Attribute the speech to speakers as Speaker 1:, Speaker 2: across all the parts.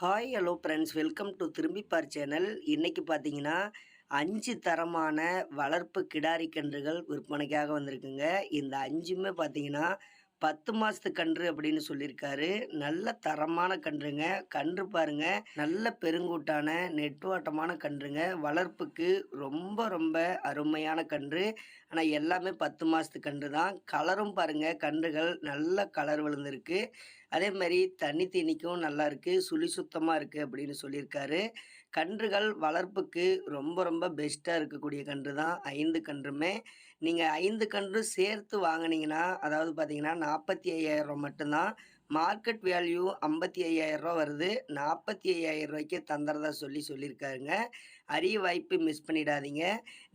Speaker 1: Hi hello friends welcome to Thirumbippaar channel இன்றைக்கி பார்த்தீங்கன்னா அஞ்சு தரமான வளர்ப்பு கிடாரி கன்றுகள் விற்பனைக்காக வந்திருக்குங்க. இந்த அஞ்சுமே பார்த்தீங்கன்னா பத்து மாதத்து கன்று அப்படின்னு சொல்லியிருக்காரு. நல்ல தரமான கன்றுங்க. கன்று பாருங்க. நல்ல பெருங்கூட்டான நெட்டுவாட்டமான கன்றுங்க. வளர்ப்புக்கு ரொம்ப ரொம்ப அருமையான கன்று. ஆனால் எல்லாமே பத்து மாதத்து கன்று தான். கலரும் பாருங்க. கன்றுகள் நல்ல கலர் விழுந்திருக்கு. அதே மாதிரி தண்ணி தீனிக்கும் நல்லா இருக்குது சுழி சுத்தமாக இருக்குது அப்படின்னு சொல்லியிருக்காரு. கன்றுகள் வளர்ப்புக்கு ரொம்ப ரொம்ப பெஸ்ட்டாக இருக்கக்கூடிய கன்று தான். ஐந்து கன்றுமே. நீங்கள் ஐந்து கன்று சேர்த்து வாங்கினீங்கன்னா அதாவது பார்த்தீங்கன்னா நாற்பத்தி ஐயாயிரம் மட்டும்தான். மார்க்கெட் வேல்யூ ஐம்பத்தி ஐயாயிரரூவா வருது. நாற்பத்தி ஐயாயிரம் ரூபாய்க்கு தந்துறதா சொல்லி சொல்லியிருக்காருங்க. அரிய வாய்ப்பு மிஸ் பண்ணிடாதீங்க.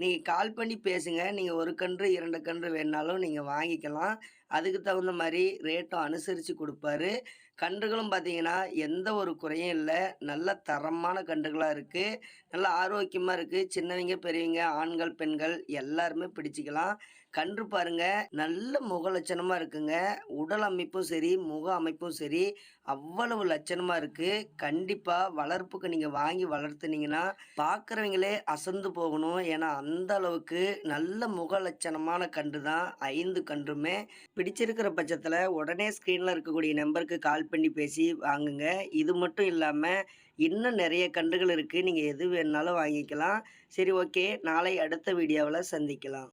Speaker 1: நீங்கள் கால் பண்ணி பேசுங்க. நீங்கள் ஒரு கன்று இரண்டு கன்று வேணாலும் நீங்கள் வாங்கிக்கலாம். அதுக்கு தகுந்த மாதிரி ரேட்டும் அனுசரித்து கொடுப்பாரு. கன்றுகளும் பார்த்தீங்கன்னா எந்த ஒரு குறையும் இல்லை. நல்ல தரமான கன்றுகளாக இருக்குது நல்ல ஆரோக்கியமாக இருக்குது சின்னவங்க பெரியவங்க ஆண்கள் பெண்கள் எல்லாருமே பிடிச்சிக்கலாம். கன்று பாருங்க. நல்ல முக லட்சணமாக இருக்குங்க. உடல் அமைப்பும் சரி முக அமைப்பும் சரி அவ்வளவு லட்சணமாக இருக்குது கண்டிப்பாக வளர்ப்புக்கு நீங்கள் வாங்கி வளர்த்துனீங்கன்னா பார்க்குறவங்களே அசந்து போகணும். ஏன்னா அந்த அளவுக்கு நல்ல முக லட்சணமான கன்று தான் ஐந்து கன்றுமே. பிடிச்சிருக்கிற பட்சத்தில் உடனே ஸ்க்ரீனில் இருக்கக்கூடிய நம்பருக்கு கால் பண்ணி பேசி வாங்குங்க. இது மட்டும் இல்லாமல் இன்னும் நிறைய கன்றுகள் இருக்குது நீங்கள் எது வேணுனாலும் வாங்கிக்கலாம். சரி ஓகே நாளை அடுத்த வீடியோவில் சந்திக்கலாம்.